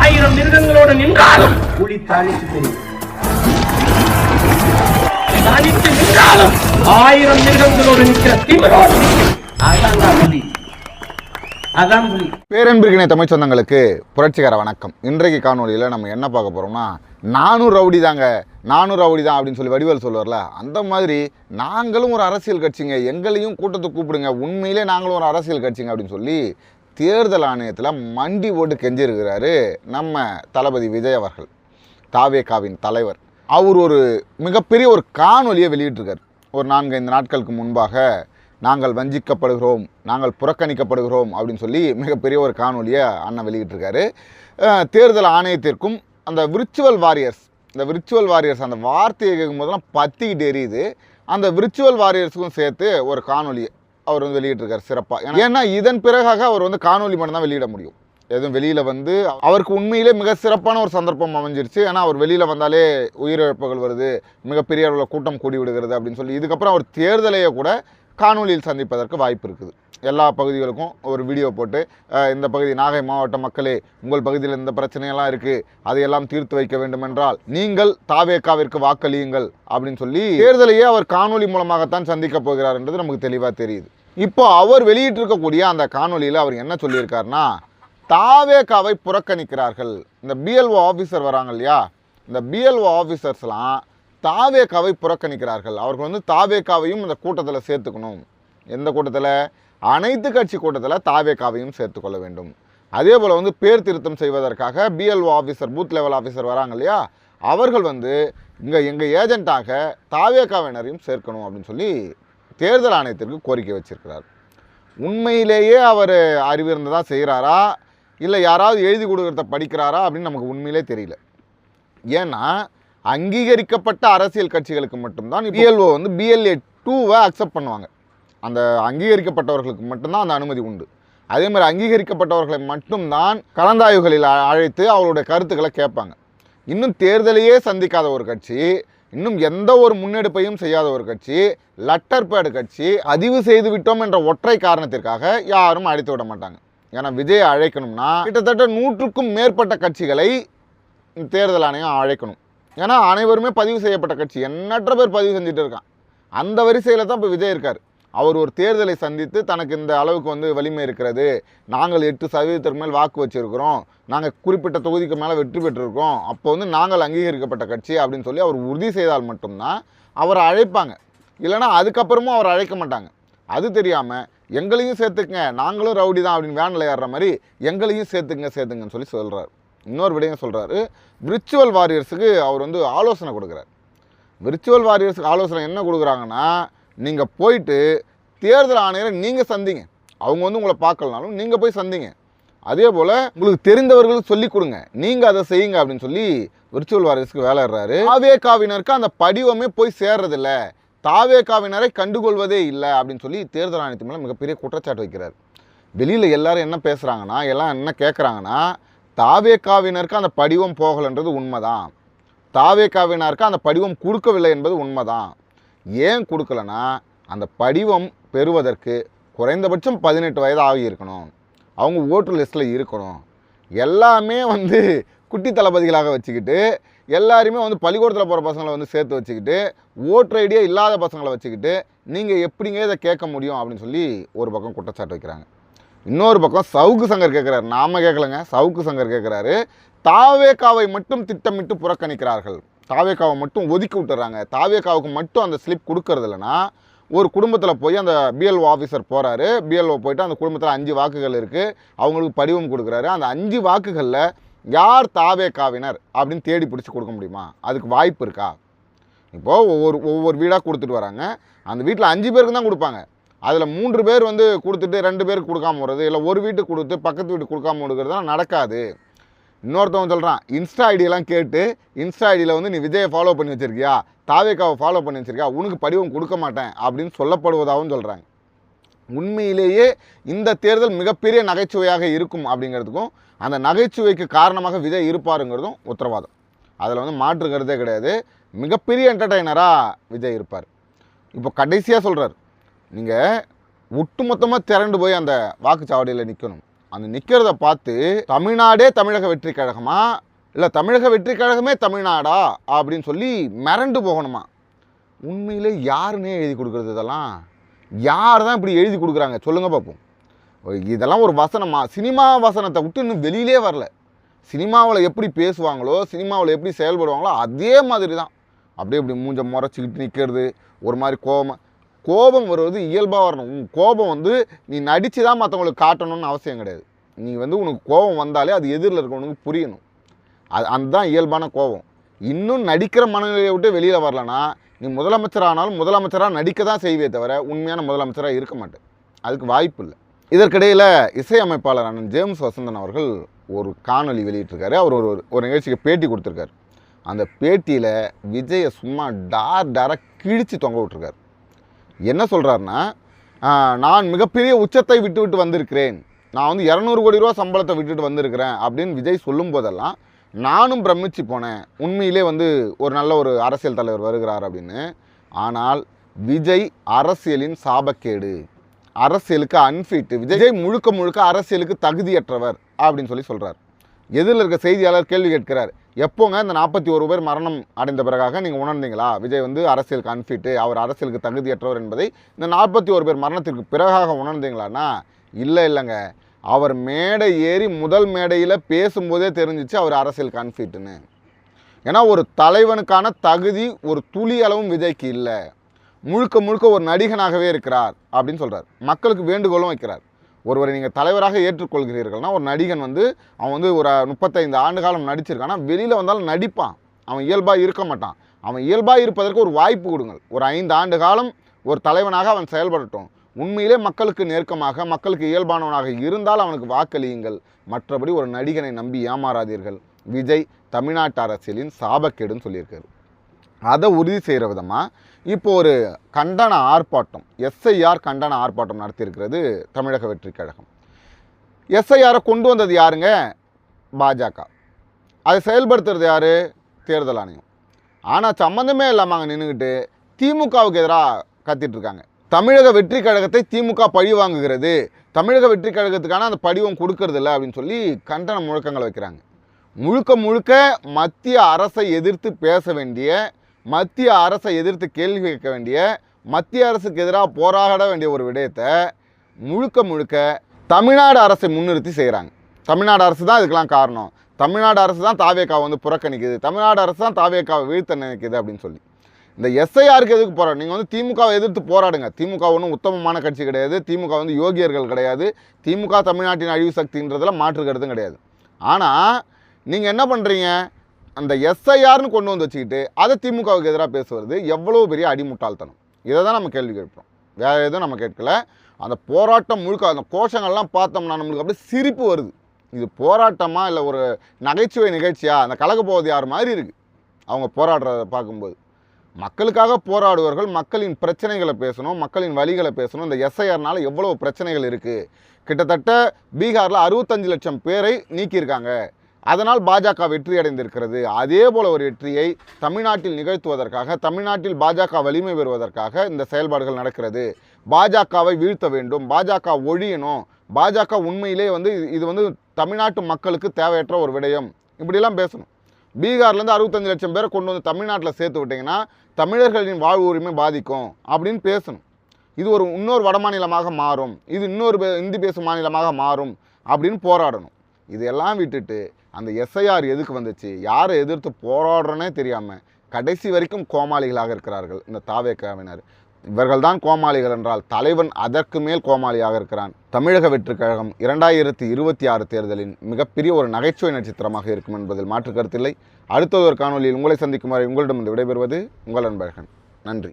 ஆயிரம் மிருகங்களோடு நின்றாலும் புலி தாளித்து தெரியும் தனித்து நின்றாலும் ஆயிரம் மிருகங்களோடு நிற்கிற திமிரோடு நிற்கும். அதான் புலி. அதான் புலி. பேரன்பிற்கினை தமிழ் சொந்தங்களுக்கு புரட்சிகர வணக்கம். இன்றைக்கு காணொலியில் நம்ம என்ன பார்க்க போகிறோம்னா நானும் ரவுடி தாங்க. நானும் ரவுடி தான் அப்படின்னு சொல்லி வடிவேல் சொல்லுவார்ல அந்த மாதிரி நாங்களும் ஒரு அரசியல் கட்சிங்க. எங்களையும் கூட்டத்துக்கு கூப்பிடுங்க. உண்மையிலே நாங்களும் ஒரு அரசியல் கட்சிங்க அப்படின்னு சொல்லி தேர்தல் ஆணையத்தில் மண்டி ஓட்டு கெஞ்சிருக்கிறாரு நம்ம தளபதி விஜய் அவர்கள் தாவேகாவின் தலைவர். அவர் ஒரு மிகப்பெரிய ஒரு காணொலியை வெளியிட்டிருக்கார். ஒரு நான்கு ஐந்து நாட்களுக்கு முன்பாக நாங்கள் வஞ்சிக்கப்படுகிறோம் நாங்கள் புறக்கணிக்கப்படுகிறோம் அப்படின்னு சொல்லி மிகப்பெரிய ஒரு காணொலியை அண்ணன் வெளியிட்டிருக்காரு. தேர்தல் ஆணையத்திற்கும் அந்த விர்ச்சுவல் வாரியர்ஸ் இந்த விர்ச்சுவல் வாரியர்ஸ் அந்த வார்த்தையை கேட்கும் போதெல்லாம் பத்திக்கிட்டு எரியுது. அந்த விர்ச்சுவல் வாரியர்ஸுக்கும் சேர்த்து ஒரு காணொலி அவர் வந்து வெளியிட்டிருக்காரு சிறப்பாக ஏன்னா இதன் பிறகாக அவர் வந்து காணொலி மட்டும் தான் வெளியிட முடியும். எதுவும் வெளியில் வந்து அவருக்கு உண்மையிலே மிக சிறப்பான ஒரு சந்தர்ப்பம் அமைஞ்சிருச்சு. ஏன்னா அவர் வெளியில் வந்தாலே உயிரிழப்புகள் வருது மிகப்பெரிய அளவில் கூட்டம் கூடி விடுகிறது அப்படின்னு சொல்லி இதுக்கப்புறம் அவர் தேர்தலையே கூட காணொலியில் சந்திப்பதற்கு வாய்ப்பு இருக்குது. எல்லா பகுதிகளுக்கும் ஒரு வீடியோ போட்டு இந்த பகுதி நாகை மாவட்ட மக்களே உங்கள் பகுதியில் இந்த பிரச்சனையெல்லாம் இருக்குது அதையெல்லாம் தீர்த்து வைக்க வேண்டுமென்றால் நீங்கள் தாவேக்காவிற்கு வாக்களியுங்கள் அப்படின்னு சொல்லி தேர்தலையே அவர் காணொலி மூலமாகத்தான் சந்திக்க போகிறார் என்றது நமக்கு தெளிவாக தெரியுது. இப்போ அவர் வெளியிட்டிருக்கக்கூடிய அந்த காணொலியில் அவர் என்ன சொல்லியிருக்காருன்னா தாவேக்காவை புறக்கணிக்கிறார்கள். இந்த பிஎல்ஓ ஆஃபீஸர் வராங்க இல்லையா? இந்த பிஎல்ஓ ஆஃபீஸர்ஸ்லாம் தாவேக்காவை புறக்கணிக்கிறார்கள். அவர்கள் வந்து தாவேக்காவையும் இந்த கூட்டத்தில் சேர்த்துக்கணும். எந்த கூட்டத்தில்? அனைத்து கட்சி கூட்டத்தில் தாவேக்காவையும் சேர்த்துக்கொள்ள வேண்டும். அதே போல் வந்து பேர் திருத்தம் செய்வதற்காக BLO officer booth level officer வராங்க இல்லையா? அவர்கள் வந்து இங்கே எங்கள் ஏஜென்ட்டாக தாவேக்காவினரையும் சேர்க்கணும் அப்படின்னு சொல்லி தேர்தல் ஆணையத்திற்கு கோரிக்கை வச்சிருக்கிறார். உண்மையிலேயே அவர் அறிவிருந்ததாக செய்கிறாரா இல்லை யாராவது எழுதி கொடுக்குறத படிக்கிறாரா அப்படின்னு நமக்கு உண்மையிலே தெரியல. ஏன்னா அங்கீகரிக்கப்பட்ட அரசியல் கட்சிகளுக்கு மட்டும்தான் பிஎல்ஓ வந்து பிஎல்ஏ டூவை அக்செப்ட் பண்ணுவாங்க. அந்த அங்கீகரிக்கப்பட்டவர்களுக்கு மட்டும்தான் அந்த அனுமதி உண்டு. அதே மாதிரி அங்கீகரிக்கப்பட்டவர்களை மட்டும்தான் கலந்தாய்வுகளில் அழைத்து அவருடைய கருத்துக்களை கேட்பாங்க. இன்னும் தேர்தலையே சந்திக்காத ஒரு கட்சி இன்னும் எந்த ஒரு முன்னெடுப்பையும் செய்யாத ஒரு கட்சி லட்டர் பேடு கட்சி அதிவு செய்து விட்டோம் என்ற ஒற்றை காரணத்திற்காக யாரும் அழைத்து விட மாட்டாங்க. ஏன்னா விஜயை அழைக்கணும்னா கிட்டத்தட்ட நூற்றுக்கும் மேற்பட்ட கட்சிகளை தேர்தல் ஆணையம் அழைக்கணும். ஏன்னா அனைவருமே பதிவு செய்யப்பட்ட கட்சி எண்ணற்ற பேர் பதிவு செஞ்சுட்டு இருக்கான். அந்த வரிசையில் தான் இப்போ விஜய் இருக்கார். அவர் ஒரு தேர்தலை சந்தித்து தனக்கு இந்த அளவுக்கு வந்து வலிமை இருக்கிறது. நாங்கள் எட்டு சதவீதத்திற்கு மேல் வாக்கு வச்சிருக்கிறோம். நாங்கள் குறிப்பிட்ட தொகுதிக்கு மேலே வெற்றி பெற்றிருக்கோம். அப்போ வந்து நாங்கள் அங்கீகரிக்கப்பட்ட கட்சி அப்படின்னு சொல்லி அவர் உறுதி செய்தால் மட்டும்தான் அவரை அழைப்பாங்க. இல்லைன்னா அதுக்கப்புறமும் அவர் அழைக்க மாட்டாங்க. அது தெரியாமல் எங்களையும் சேர்த்துக்குங்க நாங்களும் ரவுடி தான் அப்படின்னு வேனில் ஏறுற மாதிரி எங்களையும் சேர்த்துங்க சேர்த்துங்கன்னு சொல்லி சொல்கிறார் இன்னொரு விடயம் சொல்கிறாரு விர்ச்சுவல் வாரியர்ஸுக்கு அவர் வந்து ஆலோசனை கொடுக்குறார். விர்ச்சுவல் வாரியர்ஸுக்கு ஆலோசனை என்ன கொடுக்குறாங்கன்னா நீங்கள் போயிட்டு தேர்தல் ஆணையரை நீங்கள் சந்திங்க. அவங்க வந்து உங்களை பார்க்கலனாலும் நீங்கள் போய் சந்திங்க. அதே போல் உங்களுக்கு தெரிந்தவர்களுக்கு சொல்லிக் கொடுங்க. நீங்கள் அதை செய்யுங்க அப்படின்னு சொல்லி விர்ச்சுவல் வாரியர்ஸ்க்கு வேலை இடுறாரு தாவேகாவினருக்கு அந்த படிவமே போய் சேர்றதில்ல. தாவேகாவினரை கண்டுகொள்வதே இல்லை அப்படின்னு சொல்லி தேர்தல் ஆணையத்து மேலே மிகப்பெரிய குற்றச்சாட்டு வைக்கிறார். வெளியில் எல்லாரும் என்ன பேசுகிறாங்கன்னா எல்லாம் என்ன கேட்குறாங்கன்னா தாவேக்காவினருக்கு அந்த படிவம் போகலைன்றது உண்மைதான். தாவேக்காவினருக்கு அந்த படிவம் கொடுக்கவில்லை என்பது உண்மைதான். ஏன் கொடுக்கலனா அந்த படிவம் பெறுவதற்கு குறைந்தபட்சம் பதினெட்டு வயது ஆகியிருக்கணும் அவங்க ஓட்டர் லிஸ்ட்டில் இருக்கணும். எல்லாமே வந்து குட்டி தளபதிகளாக வச்சுக்கிட்டு எல்லாருமே வந்து பள்ளிக்கூடத்தில் போகிற பசங்களை வந்து சேர்த்து வச்சுக்கிட்டு ஓட்டர் ஐடியா இல்லாத பசங்களை வச்சுக்கிட்டு நீங்கள் எப்படிங்க இதை கேட்க முடியும் அப்படின்னு சொல்லி ஒரு பக்கம் குற்றச்சாட்டு வைக்கிறாங்க. இன்னொரு பக்கம் சவுக்கு சங்கர் கேட்குறாரு. நாம கேட்கலங்க சவுக்கு சங்கர் கேட்குறாரு. தாவேக்காவை மட்டும் திட்டமிட்டு புறக்கணிக்கிறார்கள். தாவேக்காவை மட்டும் ஒதுக்கி விட்டுறாங்க. தாவேக்காவுக்கு மட்டும் அந்த ஸ்லிப் கொடுக்கறது இல்லைன்னா ஒரு குடும்பத்தில் போய் அந்த பிஎல்ஓ ஆஃபீஸர் போகிறாரு பிஎல்ஓ போயிட்டு அந்த குடும்பத்தில் அஞ்சு வாக்குகள் இருக்குது அவங்களுக்கு படிவம் கொடுக்குறாரு. அந்த அஞ்சு வாக்குகளில் யார் தாவேக்காவினர் அப்படின்னு தேடி பிடிச்சி கொடுக்க முடியுமா? அதுக்கு வாய்ப்பு இருக்கா? இப்போது ஒவ்வொரு ஒவ்வொரு வீடாக கொடுத்துட்டு வராங்க. அந்த வீட்டில் அஞ்சு பேருக்கு தான் கொடுப்பாங்க. அதில் மூன்று பேர் வந்து கொடுத்துட்டு ரெண்டு பேருக்கு கொடுக்காம போகிறது இல்லை ஒரு வீட்டுக்கு கொடுத்து பக்கத்து வீட்டுக்கு கொடுக்காம கொடுக்குறதுலாம் நடக்காது. இன்னொருத்தவன் சொல்கிறான் இன்ஸ்டா ஐடியெல்லாம் கேட்டு இன்ஸ்டா ஐடியில் வந்து நீ விஜயை ஃபாலோ பண்ணி வச்சிருக்கியா? தாவேக்காவை ஃபாலோ பண்ணி வச்சிருக்கியா? உனக்கு படிவம் கொடுக்க மாட்டேன் அப்படின்னு சொல்லப்படுவதாகவும் சொல்கிறாங்க உண்மையிலேயே இந்த தேர்தல் மிகப்பெரிய நகைச்சுவையாக இருக்கும் அப்படிங்கிறதுக்கும் அந்த நகைச்சுவைக்கு காரணமாக விஜய் இருப்பாருங்கிறதும் உத்தரவாதம். அதில் வந்து மாற்று கருத்தே கிடையாது. மிகப்பெரிய என்டர்டைனராக விஜய் இருப்பார். இப்போ கடைசியாக சொல்கிறார் நீங்கள் ஒட்டுமொத்தமாக திரண்டு போய் அந்த வாக்குச்சாவடியில் நிற்கணும் அந்த நிற்கிறத பார்த்து தமிழ்நாடே தமிழக வெற்றி கழகமா இல்லை தமிழக வெற்றி கழகமே தமிழ்நாடா? அப்படின்னு சொல்லி மிரண்டு போகணுமா? உண்மையிலே யாருன்னே எழுதி கொடுக்குறது இதெல்லாம்? யார் தான் இப்படி எழுதி கொடுக்குறாங்க? சொல்லுங்கள் பார்ப்போம் இதெல்லாம் ஒரு வசனமா? சினிமா வசனத்தை விட்டு இன்னும் வெளியிலே வரல. சினிமாவில் எப்படி பேசுவாங்களோ சினிமாவில் எப்படி செயல்படுவாங்களோ அதே மாதிரி தான் அப்படியே இப்படி மூஞ்ச முறைச்சிக்கிட்டு நிற்கிறது ஒரு மாதிரி கோபமாக கோபம் வருவது இயல்பாக வரணும். உன் கோபம் வந்து நீ நடித்து தான் மற்றவங்களுக்கு காட்டணும்னு அவசியம் கிடையாது. நீ வந்து உனக்கு கோபம் வந்தாலே அது எதிரில் இருக்கவனுக்கு புரியணும். அது அதுதான் இயல்பான கோபம். இன்னும் நடிக்கிற மனநிலையை விட்டு வெளியில் வரலனா நீ முதலமைச்சர் ஆனாலும் முதலமைச்சராக நடிக்க தான் செய்வே தவிர உண்மையான முதலமைச்சராக இருக்க மாட்டேன். அதுக்கு வாய்ப்பு இல்லை. இதற்கிடையில் இசையமைப்பாளர் அண்ணன் ஜேம்ஸ் வசந்தன் அவர்கள் ஒரு காணொளி வெளியிட்டிருக்காரு. அவர் ஒரு ஒரு நிகழ்ச்சிக்கு பேட்டி கொடுத்துருக்காரு. அந்த பேட்டியில் விஜயை சும்மா டார் டாராக கிழிச்சு தொங்க விட்டுருக்காரு. என்ன சொல்கிறாருன்னா நான் மிகப்பெரிய உச்சத்தை விட்டு விட்டு வந்திருக்கிறேன். நான் வந்து இரநூறு கோடி ரூபா சம்பளத்தை விட்டுட்டு வந்திருக்கிறேன். அப்படின்னு விஜய் சொல்லும் போதெல்லாம் நானும் பிரமிச்சு போனேன். உண்மையிலே வந்து ஒரு நல்ல ஒரு அரசியல் தலைவர் வருகிறார் அப்படின்னு. ஆனால் விஜய் அரசியலின் சாபக்கேடு. அரசியலுக்கு அன்ஃபிட் விஜய் முழுக்க முழுக்க அரசியலுக்கு தகுதியற்றவர் அப்படின்னு சொல்லி சொல்கிறார் எதிரில் இருக்க செய்தியாளர் கேள்வி கேட்கிறார். எப்போங்க இந்த நாற்பத்தி ஒரு பேர் மரணம் அடைந்த பிறகாக நீங்கள் உணர்ந்தீங்களா? விஜய் வந்து அரசியலுக்கு அன்ஃபிட்டு அவர் அரசியலுக்கு தகுதியற்றவர் என்பதை இந்த நாற்பத்தி ஒரு பேர் மரணத்திற்கு பிறகாக உணர்ந்தீங்களான்னா இல்லை இல்லைங்க. அவர் மேடை ஏறி முதல் மேடையில் பேசும்போதே தெரிஞ்சிச்சு அவர் அரசியல் கான்ஃபிட்டுன்னு ஏன்னா ஒரு தலைவனுக்கான தகுதி ஒரு துளி அளவும் விஜய்க்கு இல்லை. முழுக்க முழுக்க ஒரு நடிகனாகவே இருக்கிறார் அப்படின்னு சொல்கிறார் மக்களுக்கு வேண்டுகோளும் வைக்கிறார். ஒருவரை நீங்கள் தலைவராக ஏற்றுக்கொள்கிறீர்கள்னா ஒரு நடிகன் வந்து அவன் வந்து ஒரு முப்பத்தைந்து ஆண்டு காலம் நடிச்சிருக்கான்னா வெளியில் வந்தாலும் நடிப்பான். அவன் இயல்பாக இருக்க மாட்டான். அவன் இயல்பாக இருப்பதற்கு ஒரு வாய்ப்பு கொடுங்கள். ஒரு ஐந்து ஆண்டு காலம் ஒரு தலைவனாக அவன் செயல்படட்டும். உண்மையிலே மக்களுக்கு நெருக்கமாக மக்களுக்கு இயல்பானவனாக இருந்தால் அவனுக்கு வாக்களியுங்கள். மற்றபடி ஒரு நடிகனை நம்பி ஏமாறாதீர்கள். விஜய் தமிழ்நாட்டு அரசியலின் சாபக்கேடுன்னு சொல்லியிருக்காரு. அதை உறுதி செய்கிற விதமாக இப்போ ஒரு கண்டன ஆர்ப்பாட்டம் எஸ்ஐஆர் கண்டன ஆர்ப்பாட்டம் நடத்தியிருக்கிறது தமிழக வெற்றி கழகம். எஸ்ஐஆரை கொண்டு வந்தது யாருங்க? பாஜக. அதை செயல்படுத்துறது யார்? தேர்தல் ஆணையம். ஆனால் சம்மந்தமே இல்லாமல் அங்கே நின்றுக்கிட்டு திமுகவுக்கு எதிராக கத்திட்ருக்காங்க தமிழக வெற்றி கழகத்தை திமுக பழி வாங்குகிறது. தமிழக வெற்றி கழகத்துக்கான அந்த படிவம் கொடுக்கறது இல்லை அப்படின்னு சொல்லி கண்டன முழக்கங்களை வைக்கிறாங்க. முழுக்க முழுக்க மத்திய அரசை எதிர்த்து பேச வேண்டிய மத்திய அரசை எதிர்த்து கேள்வி கேட்க வேண்டிய மத்திய அரசுக்கு எதிராக போராட வேண்டிய ஒரு விடயத்தை முழுக்க முழுக்க தமிழ்நாடு அரசை முன்னிறுத்தி செய்கிறாங்க தமிழ்நாடு அரசு தான் இதுக்கெல்லாம் காரணம். தமிழ்நாடு அரசு தான் தாவேக்காவை வந்து புறக்கணிக்குது. தமிழ்நாடு அரசு தான் தாவேக்காவை வீழ்த்த நினைக்குது அப்படின்னு சொல்லி. இந்த எஸ்ஐஆருக்கு எதுக்கு போராடும் நீங்கள் வந்து திமுகவை எதிர்த்து போராடுங்க. திமுக ஒன்றும் உத்தமமான கட்சி கிடையாது. திமுக வந்து யோகியர்கள் கிடையாது. திமுக தமிழ்நாட்டின் அழிவு சக்தின்றதில் மாற்று கருத்தும் கிடையாது. ஆனால் நீங்கள் என்ன பண்ணுறீங்க அந்த எஸ்ஐஆர்னு கொண்டு வந்து வச்சுக்கிட்டு அதை திமுகவுக்கு எதிராக பேசுவது எவ்வளோ பெரிய அடிமுட்டாள்தனம்? இதை தான் நம்ம கேள்வி கேட்போம் வேறு எதுவும் நம்ம கேட்கல. அந்த போராட்டம் முழுக்க அந்த கோஷங்கள்லாம் பார்த்தோம்னா நம்மளுக்கு அப்படியே சிரிப்பு வருது. இது போராட்டமாக இல்லை ஒரு நகைச்சுவை நிகழ்ச்சியா? அந்த கலக போவது யார் மாதிரி இருக்குது அவங்க போராடுறத பார்க்கும்போது. மக்களுக்காக போராடுவர்கள் மக்களின் பிரச்சனைகளை பேசணும் மக்களின் வழிகளை பேசணும். இந்த எஸ்ஐஆர்னால் எவ்வளோ பிரச்சனைகள் இருக்குது கிட்டத்தட்ட பீகாரில் அறுபத்தஞ்சு லட்சம் பேரை நீக்கியிருக்காங்க. அதனால் பாஜக வெற்றி அடைந்திருக்கிறது. அதே போல ஒரு வெற்றியை தமிழ்நாட்டில் நிகழ்த்துவதற்காக தமிழ்நாட்டில் பாஜக வலிமை பெறுவதற்காக இந்த செயல்பாடுகள் நடக்கிறது. பாஜகவை வீழ்த்த வேண்டும். பாஜக ஒழியணும். பாஜக உண்மையிலே வந்து இது- வந்து தமிழ்நாட்டு மக்களுக்கு தேவையற்ற ஒரு விடயம். இப்படிலாம் பேசணும். பீகார்லேருந்து அறுபத்தஞ்சு லட்சம் பேரை கொண்டு வந்து தமிழ்நாட்டில் சேர்த்து விட்டிங்கன்னா தமிழர்களின் வாழ்வு உரிமை பாதிக்கும் அப்படின்னு பேசணும். இது ஒரு இன்னொரு வடமாநிலமாக மாறும். இது இன்னொரு பே- இந்தி பேசும் மாநிலமாக மாறும் அப்படின்னு போராடணும். இதெல்லாம் விட்டுட்டு அந்த எஸ்ஐஆர் எதுக்கு வந்துச்சு? யாரை எதிர்த்து போராடுறனே தெரியாமல் கடைசி வரைக்கும் கோமாளிகளாக இருக்கிறார்கள். இந்த தாவேக்காவினர். இவர்கள்தான் கோமாளிகள் என்றால் தலைவன் அதற்கு மேல் கோமாளியாக இருக்கிறான். தமிழக வெற்றி கழகம் இரண்டாயிரத்தி இருபத்தி ஆறு தேர்தலின் மிகப்பெரிய ஒரு நகைச்சுவை நட்சத்திரமாக இருக்கும் என்பதில் மாற்று கருத்தில்லை அடுத்த ஒரு காணொலியில் உங்களை சந்திக்கும் வரை உங்களிடம் விடைபெறுவது உங்கள் அன்பழகன். நன்றி.